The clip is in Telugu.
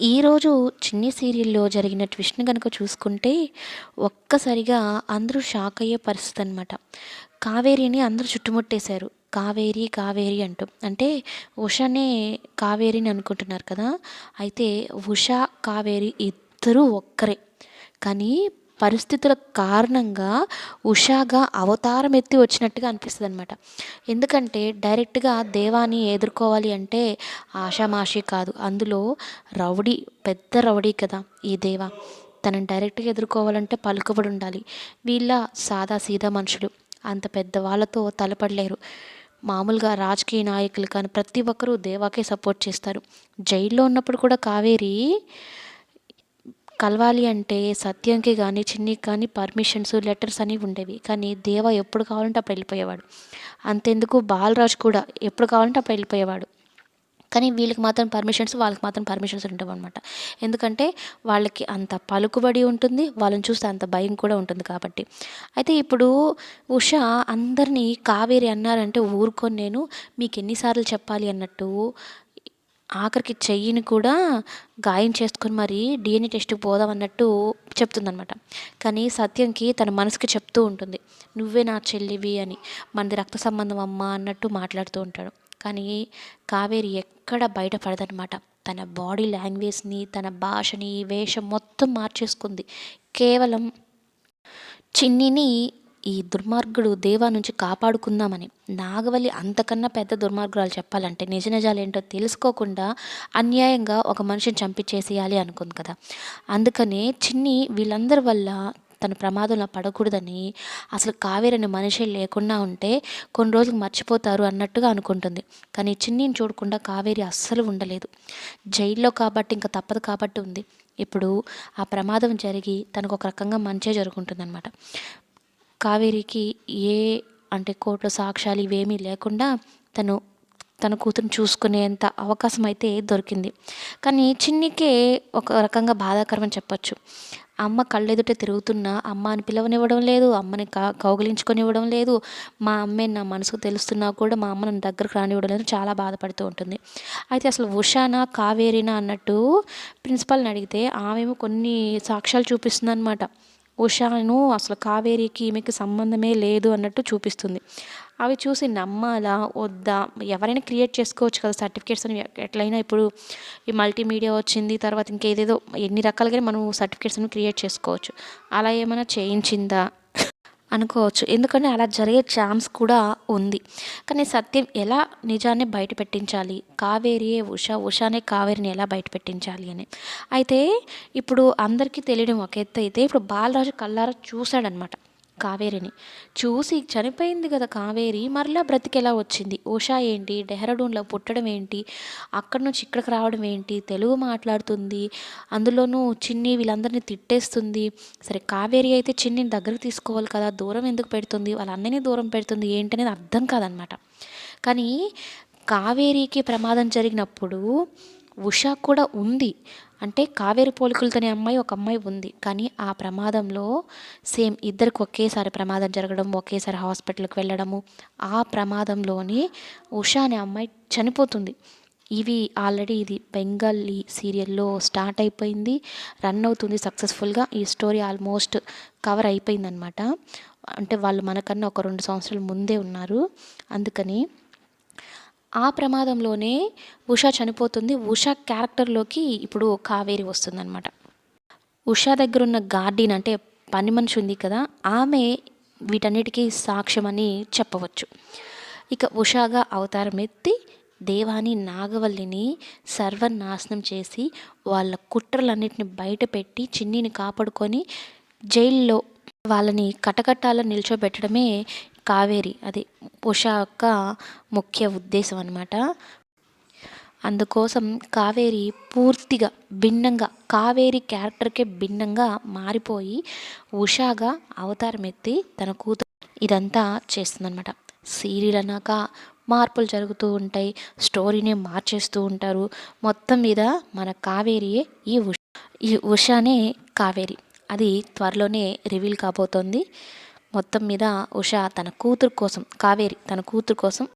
ఈరోజు చిన్ని సీరియల్‌లో జరిగిన ట్విస్ట్‌ని కనుక చూసుకుంటే, ఒక్కసారిగా అందరూ షాక్ అయ్యే పరిస్థితి అనమాట. కావేరిని అందరూ చుట్టుముట్టేశారు. కావేరి, కావేరి అంటూ. అంటే ఉషనే కావేరిని అనుకుంటున్నారు కదా! అయితే ఉష, కావేరి ఇద్దరూ ఒక్కరే. కానీ పరిస్థితుల కారణంగా ఉషాగా అవతారం ఎత్తి వచ్చినట్టుగా అనిపిస్తుంది అనమాట ఎందుకంటే డైరెక్ట్‌గా దేవాని ఎదుర్కోవాలి అంటే ఆషామాషి కాదు. అందులో రౌడీ పెద్ద రౌడీ కదా! ఈ దేవ. తనని డైరెక్ట్‌గా ఎదుర్కోవాలంటే పలుకుబడి ఉండాలి. వీళ్ళ సాదా సీదా మనుషులు. అంత పెద్ద వాళ్ళతో తలపడలేరు. మామూలుగా రాజకీయ నాయకులు కానీ ప్రతి ఒక్కరూ దేవాకే సపోర్ట్ చేస్తారు. జైల్లో ఉన్నప్పుడు కూడా కావేరి కలవాలి అంటే సత్యంకి కానీ, చిన్నికి కానీ పర్మిషన్స్, లెటర్స్ అనేవి ఉండేవి. కానీ దేవ ఎప్పుడు కావాలంటే అప్పుడు వెళ్ళిపోయేవాడు. అంతెందుకు బాలరాజు కూడా ఎప్పుడు కావాలంటే అప్పుడు వెళ్ళిపోయేవాడు. కానీ వీళ్ళకి మాత్రం పర్మిషన్స్, వాళ్ళకి మాత్రం పర్మిషన్స్ ఉండవనమాట. ఎందుకంటే వాళ్ళకి అంత పలుకుబడి ఉంటుంది. వాళ్ళని చూస్తే అంత భయం కూడా ఉంటుంది కాబట్టి. అయితే ఇప్పుడు ఉష అందరినీ కావేరి అన్నారంటే ఊరుకొని నేను. మీకు ఎన్నిసార్లు చెప్పాలి అన్నట్టు ఆఖరికి చెయ్యిని కూడా గాయం చేసుకొని మరి డిఎన్ఏ టెస్ట్‌కి పోదాం అన్నట్టు చెప్తుందనమాట. కానీ సత్యంకి తన మనసుకి చెప్తూ ఉంటుంది. నువ్వే నా చెల్లివి అని. మనది రక్త సంబంధం అమ్మ అన్నట్టు మాట్లాడుతూ ఉంటాడు. కానీ కావేరి ఎక్కడ బయట పడదనమాట. తన బాడీ లాంగ్వేజ్‌ని, తన భాషని, వేషం మొత్తం మార్చేసుకుంది. కేవలం చిన్నిని ఈ దుర్మార్గుడు దేవా నుంచి కాపాడుకుందామని. నాగవల్లి అంతకన్నా పెద్ద దుర్మార్గురాలు చెప్పాలంటే. నిజ నిజాలేంటో తెలుసుకోకుండా అన్యాయంగా ఒక మనిషిని చంపించేసేయాలి అనుకుంది కదా! అందుకనే చిన్ని వీళ్ళందరి వల్ల తను ప్రమాదంలో పడకూడదని అసలు కావేరి అనే మనిషే లేకుండా ఉంటే కొన్ని రోజులు మర్చిపోతారు అన్నట్టుగా అనుకుంటుంది. కానీ చిన్నిని చూడకుండా కావేరి అస్సలు ఉండలేదు. జైల్లో కాబట్టి ఇంకా తప్పదు కాబట్టి ఉంది. ఇప్పుడు ఆ ప్రమాదం జరిగి తనకు ఒక రకంగా మంచే జరుగుతుందనమాట. కావేరికి ఏ అంటే కోర్టులో సాక్ష్యాలు ఇవేమీ లేకుండా తను తన కూతురుని చూసుకునేంత అవకాశం అయితే దొరికింది. కానీ చిన్నికే ఒక రకంగా బాధాకరమని చెప్పచ్చు అమ్మ కళ్ళెదుట తిరుగుతున్నా అమ్మ అని పిలవనివ్వడం లేదు. అమ్మని క కౌగిలించుకొనివ్వడం లేదు. మా అమ్మే నా మనసుకు తెలుస్తున్నా కూడా మా అమ్మ నన్ను దగ్గరకు రానివ్వడం లేదు. చాలా బాధపడుతూ ఉంటుంది. అయితే అసలు ఉషానా, కావేరినా అన్నట్టు ప్రిన్సిపాల్ని అడిగితే ఆమె కొన్ని సాక్ష్యాలు చూపిస్తుందనమాట. ఉషాను అసలు కావేరికి ఈమెకి సంబంధమే లేదు అన్నట్టు చూపిస్తుంది. అవి చూసి నమ్మాలా? వద్దా? ఎవరైనా క్రియేట్ చేసుకోవచ్చు కదా! సర్టిఫికేట్స్ అని ఎట్లైనా ఇప్పుడు ఈ మల్టీమీడియా వచ్చింది. తర్వాత ఇంకేదేదో ఎన్ని రకాలుగా మనం సర్టిఫికేట్స్ అని క్రియేట్ చేసుకోవచ్చు. అలా ఏమైనా చేయించిందా? అనుకోవచ్చు. ఎందుకంటే అలా జరిగే ఛాన్స్ కూడా ఉంది. కానీ సత్యం ఎలా నిజాన్ని బయట పెట్టించాలి? కావేరియే ఉష, ఉషానే కావేరిని ఎలా బయట పెట్టించాలి అని. అయితే ఇప్పుడు అందరికీ తెలియడం ఒక ఎత్తయితే ఇప్పుడు బాలరాజు కళ్ళారా చూసాడనమాట కావేరిని. చూసి చనిపోయింది కదా కావేరి మరలా బ్రతికెలా వచ్చింది? ఓషా ఏంటి? డెహ్రాడూన్‌లో పుట్టడం ఏంటి? అక్కడి నుంచి ఇక్కడికి రావడం ఏంటి? తెలుగు మాట్లాడుతుంది. అందులోనూ చిన్ని వీళ్ళందరిని తిట్టేస్తుంది. సరే కావేరి అయితే చిన్నిని దగ్గరికి తీసుకోవాలి కదా! దూరం ఎందుకు పెడుతుంది? వాళ్ళ అన్నయ్యని దూరం పెడుతుంది ఏంటనేది అర్థం కాదనమాట. కానీ కావేరికి ప్రమాదం జరిగినప్పుడు ఉషా కూడా ఉంది. అంటే కావేరి పోలికలతోనే అమ్మాయి ఒక అమ్మాయి ఉంది. కానీ ఆ ప్రమాదంలో సేమ్ ఇద్దరికి ఒకేసారి ప్రమాదం జరగడం, ఒకేసారి హాస్పిటల్‌కి వెళ్ళడము. ఆ ప్రమాదంలోనే ఉష అనే అమ్మాయి చనిపోతుంది. ఇవి ఆల్రెడీ ఇది బెంగాలీ సీరియల్‌లో స్టార్ట్ అయిపోయింది. రన్ అవుతుంది సక్సెస్‌ఫుల్‌గా. ఈ స్టోరీ ఆల్మోస్ట్ కవర్ అయిపోయిందనమాట. అంటే వాళ్ళు మనకన్నా ఒక రెండు సంవత్సరాలు ముందే ఉన్నారు. అందుకని ఆ ప్రమాదంలోనే ఉష చనిపోతుంది. ఉష క్యారెక్టర్‌లోకి ఇప్పుడు కావేరి వస్తుందనమాట. ఉష దగ్గరున్న గార్డెన్ అంటే పని మనిషి ఉంది కదా! ఆమె వీటన్నిటికీ సాక్ష్యమని చెప్పవచ్చు. ఇక ఉషాగా అవతారం ఎత్తి దేవాని, నాగవల్లిని సర్వనాశనం చేసి వాళ్ళ కుట్రలన్నిటిని బయటపెట్టి చిన్నిని కాపాడుకొని జైల్లో వాళ్ళని కటకట్టాల నిల్చోబెట్టడమే కావేరి అది ఉష యొక్క ముఖ్య ఉద్దేశం అనమాట. అందుకోసం కావేరి పూర్తిగా భిన్నంగా కావేరి క్యారెక్టర్‌కే భిన్నంగా మారిపోయి ఉషాగా అవతారం ఎత్తి తన కూతురు ఇదంతా చేస్తుందనమాట. సీరియల్ అన్నాక మార్పులు జరుగుతూ ఉంటాయి. స్టోరీని మార్చేస్తూ ఉంటారు. మొత్తం మీద మన కావేరియే ఈ ఉష. ఈ ఉషానే కావేరి. అది త్వరలోనే రివీల్ కాబోతోంది. మొత్తం మీద ఉష తన కూతురు కోసం కావేరి తన కూతురు కోసం